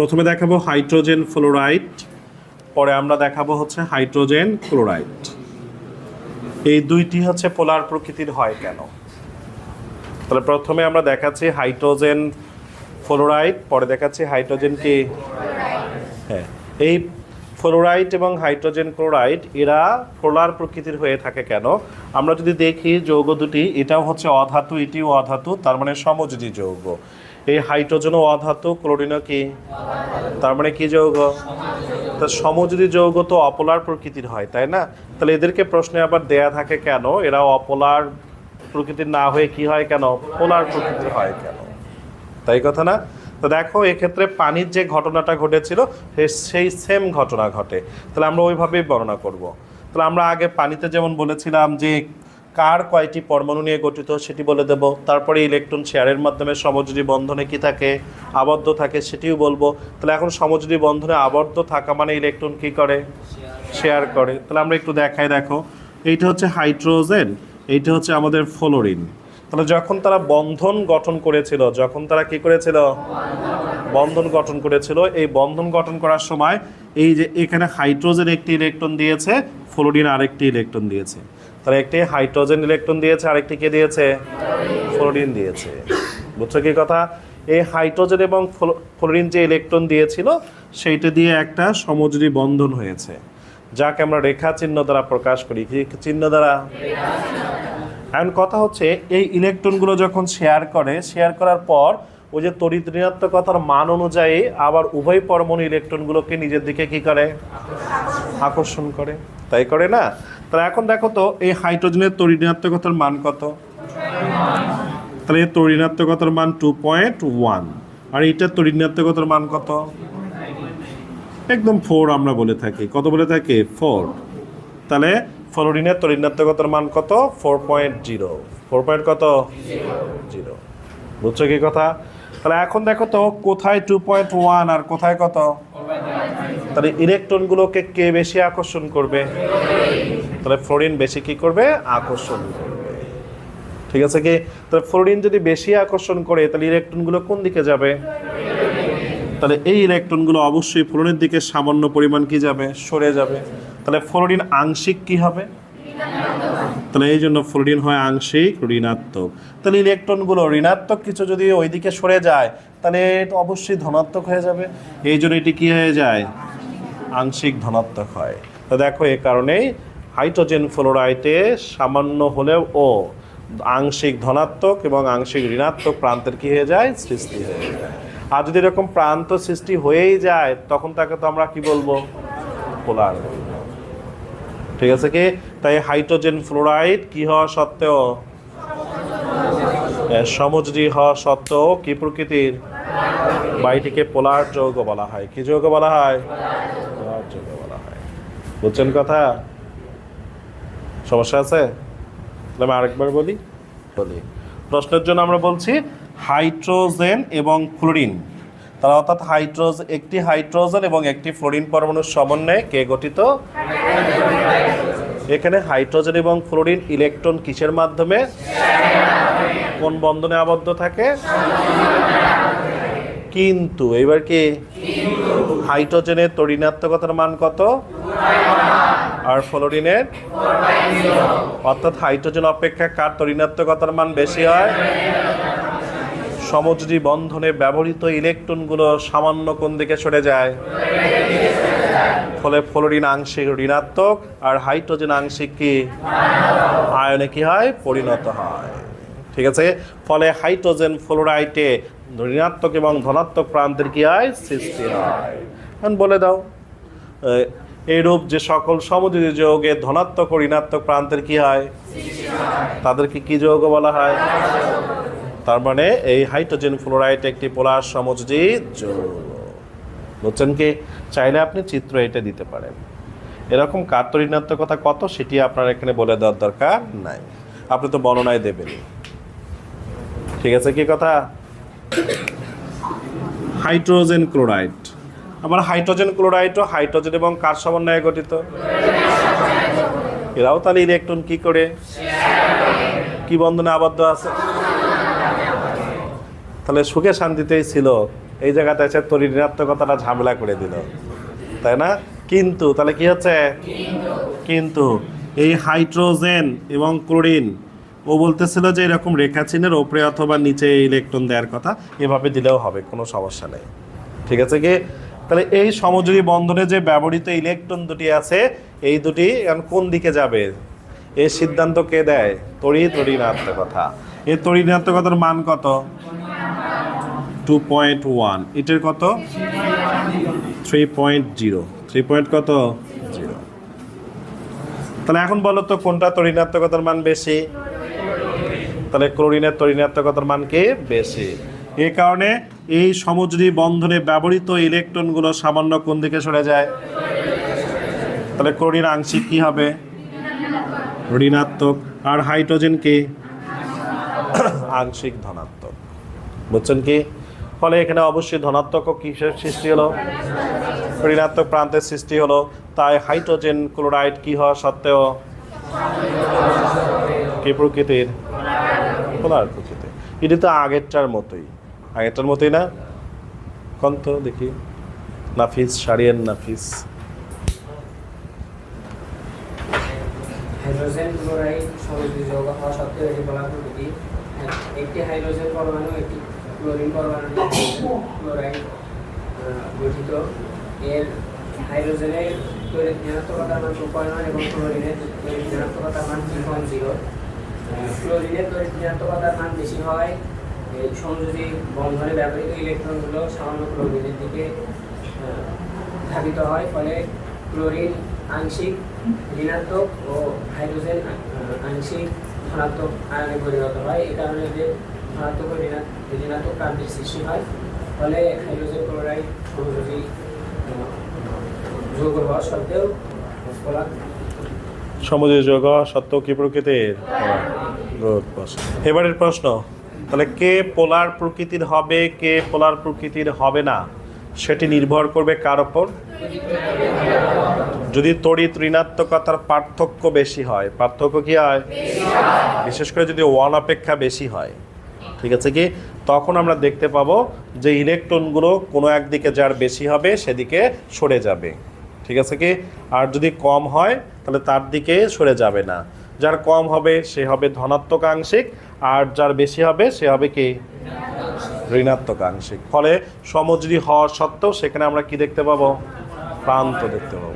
প্রথমে দেখাবো hydrogen fluoride, পরে আমরা দেখাবো হচ্ছে হাইড্রোজেন ক্লোরাইড। এই দুইটি হচ্ছে পোলার প্রকৃতির হয় কেন? তাহলে প্রথমে আমরা দেখাচ্ছি হাইড্রোজেন ফ্লোরাইড, পরে দেখাচ্ছি হাইড্রোজেন কি? হ্যাঁ এই ফ্লোরাইড এবং হাইড্রোজেন ক্লোরাইড, এরা পোলার প্রকৃতির হয়ে থাকে কেন? আমরা যদি দেখি যৌগ দুটি, এটাও হচ্ছে অধাতু, এটিও অধাতু, তার মানে সমযোজী যৌগ। এই হাইড্রোজেনও অধাতু ক্লোরিনও কি? তার মানে কি যৌগ? তা সমযোজী যৌগ তো অপোলার প্রকৃতির হয়, তাই না? তাহলে এদেরকে প্রশ্নে আবার দেয়া থাকে কেন? এরা অপোলার প্রকৃতির না হয়ে কি হয় কেন? পোলার প্রকৃতির হয় কেন? তাই কথা না? তো দেখো, এক্ষেত্রে পানির যে ঘটনাটা ঘটেছিল সেই সেম ঘটনা ঘটে। তাহলে আমরা ওইভাবেই বর্ণনা করব। তাহলে আমরা আগে পানিতে যেমন বলেছিলাম যে কার কয়টি পরমাণু নিয়ে গঠিত সেটি বলে দেব। তারপরে ইলেকট্রন শেয়ারের মাধ্যমে সমযোজী বন্ধনে কি থাকে? আবদ্ধ থাকে, সেটিও বলব। তাহলে এখন সমযোজী বন্ধনে আবদ্ধ থাকা মানে ইলেকট্রন কি করে? শেয়ার করে। তাহলে আমরা একটু দেখাই, দেখো। এইটা হচ্ছে হাইড্রোজেন, এইটা হচ্ছে আমাদের ফ্লোরিন। তাহলে যখন তারা বন্ধন গঠন করেছিল, যখন তারা কি করেছিল? বন্ধন গঠন করেছিল। এই বন্ধন গঠন করার সময় এই যে এখানে হাইড্রোজেন একটি ইলেকট্রন দিয়েছে, ফ্লোরিন আরেকটি ইলেকট্রন দিয়েছে। তাহলে একটি হাইড্রোজেন ইলেকট্রন দিয়েছে, আরেকটি কে দিয়েছে? ফ্লোরিন দিয়েছে। বুঝছ কি কথা? এই হাইড্রোজেন এবং ফ্লো- ফ্লোরিন যে ইলেকট্রন দিয়েছিল, সেইটা দিয়ে একটা সমযোজী বন্ধন হয়েছে, যাকে আমরা রেখা চিহ্ন দ্বারা প্রকাশ করি। কি চিহ্ন দ্বারা? এখন কথা হচ্ছে, এই ইলেকট্রনগুলো যখন শেয়ার করে, শেয়ার করার পর ওই যে তড়িৎ ঋণাত্মকতার মান অনুযায়ী আবার উভয় পরমাণু ইলেকট্রনগুলোকে নিজের দিকে কি করে? আকর্ষণ করে। তাই করে না? তাহলে এখন দেখো তো, এই হাইড্রোজেনের তড়িৎ ঋণাত্মকতার মান কত? তাহলে তড়িৎ মান টু পয়েন্ট ওয়ান আর এইটার তড়িৎ ঋণাত্মকতার মান কত? একদম ফোর আমরা বলে থাকি। কত বলে থাকি? ফোর তাহলে ফ্লোরিনের তরিণাত্মকতার মান কত? Four point zero four point কত? জিরো বুঝছ কি কথা? তাহলে এখন দেখো তো, কোথায় টু পয়েন্ট ওয়ান আর কোথায় কত? তাহলে ইলেকট্রনগুলোকে কে বেশি আকর্ষণ করবে? তাহলে ফ্লোরিন বেশি কি করবে? আকর্ষণ করবে। ঠিক আছে কি? তাহলে ফ্লোরিন যদি বেশি আকর্ষণ করে, তাহলে ইলেকট্রনগুলো কোন দিকে যাবে? তাহলে এই ইলেকট্রনগুলো অবশ্যই ফ্লোরিনের দিকে সামান্য পরিমাণ কি যাবে? সরে যাবে। তাহলে ফ্লোরিন আংশিক কি হবে? তাহলে এই জন্য ফ্লোরিন হয় আংশিক ঋণাত্মক। তাহলে ইলেকট্রনগুলো ঋণাত্মক কিছু যদি ওইদিকে সরে যায়, তাহলে অবশ্যই ধনাত্মক হয়ে যাবে। এই জন্য এটি কি হয়ে যায়? আংশিক ধনাত্মক হয়। তো দেখো, এ কারণেই হাইড্রোজেন ফ্লোরাইডে সামান্য হলেও ও আংশিক ধনাত্মক এবং আংশিক ঋণাত্মক প্রান্তের কি হয়ে যায়? সৃষ্টি হয়ে যায়। আর যদি এরকম প্রান্ত সৃষ্টি হয়েই যায়, তখন তাকে তো আমরা কি বলব? পোলার ঠিক আছে কি? তাই হাইড্রোজেন ফ্লোরাইড কি হওয়া সত্ত্বেও? সমযোজী হওয়া সত্ত্বেও কি প্রকৃতির? বাড়িটিকে পোলার যৌগ বলা হয়। কি যৌগ বলা হয় পোলার যৌগ বলা হয় বুঝছেন কথা? সমস্যা আছে? তাহলে আমি আরেকবার বলি। বলি। প্রশ্নের জন্য আমরা বলছি হাইড্রোজেন এবং ফ্লোরিন তারা অর্থাৎ হাইড্রোজ একটি হাইড্রোজেন এবং একটি ফ্লোরিন পরমাণুর সমন্বয়ে কে গঠিত? এখানে হাইড্রোজেন এবং ফ্লোরিন ইলেকট্রন কিসের মাধ্যমে? কোন বন্ধনে আবদ্ধ থাকে? কিন্তু এবার কি? হাইড্রোজেনের তরিণাত্মকতার মান কত? আর ফ্লোরিনের? অর্থাৎ হাইড্রোজেন অপেক্ষা কার তরিণাত্মকতার মান বেশি হয়? সমযোজী বন্ধনে ব্যবহৃত ইলেকট্রনগুলো সামান্য কোন দিকে সরে যায়? ফলে ফ্লোরিন আংশিক ঋণাত্মক আর হাইড্রোজেন আংশিক কি? আয়নে কি হয়? পরিণত হয়। ঠিক আছে? ফলে হাইড্রোজেন ফ্লোরাইটে ঋণাত্মক এবং ধনাত্মক প্রান্তের কি হয় সৃষ্টি হয় বলে দাও এইরূপ যে সকল সমযোজী যোগে ধনাত্মক ও ঋণাত্মক প্রান্তের কি হয় তাদেরকে কি যৌগ বলা হয়? তার মানে এই হাইড্রোজেন ফ্লোরাইড একটি পোলার সমযোজী যৌগ। বুঝছেন কি, চাইলে আপনি চিত্র এটা দিতে পারেন। এরকম কার্ত ঋণাত্মকতা কত, সেটি আপনার এখানে বলে দেওয়ার দরকার নাই। আপনি তো বর্ণনায় দেবেন ঠিক আছে কি কথা? Hydrogen chloride. আবার হাইড্রোজেন ক্লোরাইডও হাইড্রোজেন এবং কার সমন্বয়ে গঠিত? এরাও তাহলে ইলেকট্রন কি করে? কি বন্ধনে আবদ্ধ আছে? তাহলে সুখে শান্তিতেই ছিল। এই জায়গাতে এসে তোর ঋণাত্মকতাটা ঝামেলা করে দিল। তাই না? কিন্তু, তাহলে কি হচ্ছে? কিন্তু। এই হাইড্রোজেন এবং ক্লোরিন ও বলতেছিল যে এরকম রেখা চিহ্নের ওপরে অথবা নিচে ইলেকট্রন দেওয়ার কথা, এভাবে দিলেও হবে, কোনো সমস্যা নেই। ঠিক আছে কি? তাহলে এই সমযোজী বন্ধনে যে ব্যবহৃত ইলেকট্রন দুটি আছে, এই দুটি কোন দিকে যাবে? এর সিদ্ধান্ত কে দেয়? তরি তড়ি কথা। এই তড়িনাত্মকতার মান কত? টু পয়েন্ট ওয়ান এটার কত? Three point zero three point কত? জিরো তাহলে এখন বলো তো কোনটা তরিণাত্মকতার মান বেশি? তাহলে ক্লোরিনের তরিণাত্মকতার মান কি? বেশি। এই কারণে এই সমুদ্রী বন্ধনে ব্যবহৃত ইলেকট্রনগুলো সামান্য কোন দিকে সরে যায়? তাহলে ক্লোরিন আংশিক কি হবে? ঋণাত্মক। আর হাইড্রোজেন কি? আংশিক ধনাত্মক। বুঝছেন কি? ফলে এখানে অবশ্যই ধনাত্মক কিসের সৃষ্টি হলো? ঋণাত্মক প্রান্তের সৃষ্টি হলো। তাই হাইড্রোজেন ক্লোরাইড কি হওয়া সত্ত্বেও কি প্রকৃতির? পোলার প্রকৃতির এটি তো আগেরটার মতোই। আগেরটার মতোই না? কন দেখি। নাফিস সারিয়েন নাফিস। হাইড্রোজেন ক্লোরাইড সমযোজী যৌগ হওয়া সত্ত্বেও এটি বলা প্রকৃতি একটি হাইড্রোজেন পরমাণু একটি ক্লোরিন পরমাণু ক্লোরাইড গঠিত। এর হাইড্রোজেনের তৈরি মান টু পয়েন্ট ওয়ান এবং ক্লোরিনের তৈরি মান থ্রি পয়েন্ট জিরো। ক্লোরিনের তৈরি ঋণাত্মকতার মান বেশি হওয়ায় এই সংযোজী বন্ধনে ব্যবহৃত ইলেকট্রনগুলো সামান্য ক্লোরিনের দিকে ধাবিত হয় ফলে ক্লোরিন আংশিক ঋণাত্মক ও হাইড্রোজেন আংশিক ধনাত্মক আয়নে পরিণত হয়। এই কারণে এদের ধনাত্মক ও ঋণা- ঋণাত্মক প্রান্তের সৃষ্টি হয়। ফলে হাইড্রোজেন ক্লোরাইড সমযোজী আহ, যৌগ হওয়া সত্ত্বেও ফলা সমুদ্রের যোগ সত্ত্বেও কি প্রকৃতির। এবারের প্রশ্ন, তাহলে কে পোলার প্রকৃতির হবে, কে পোলার প্রকৃতির হবে না? সেটি নির্ভর করবে কার ওপর? যদি তড়িৎ ঋণাত্মকতার পার্থক্য বেশি হয়, পার্থক্য কি হয়? বিশেষ করে যদি ওয়ান অপেক্ষা বেশি হয়, ঠিক আছে কি? তখন আমরা দেখতে পাবো যে ইলেকট্রনগুলো কোনো একদিকে যার বেশি হবে, সেদিকে সরে যাবে। ঠিক আছে কি? আর যদি কম হয়, তাহলে তার দিকে সরে যাবে না। যার কম হবে, সে হবে ধনাত্মক আংশিক আর যার বেশি হবে, সে হবে কি? ঋণাত্মক আংশিক ফলে সমজরি হওয়া সত্ত্বেও সেখানে আমরা কি দেখতে পাবো? প্রান্ত দেখতে পাবো।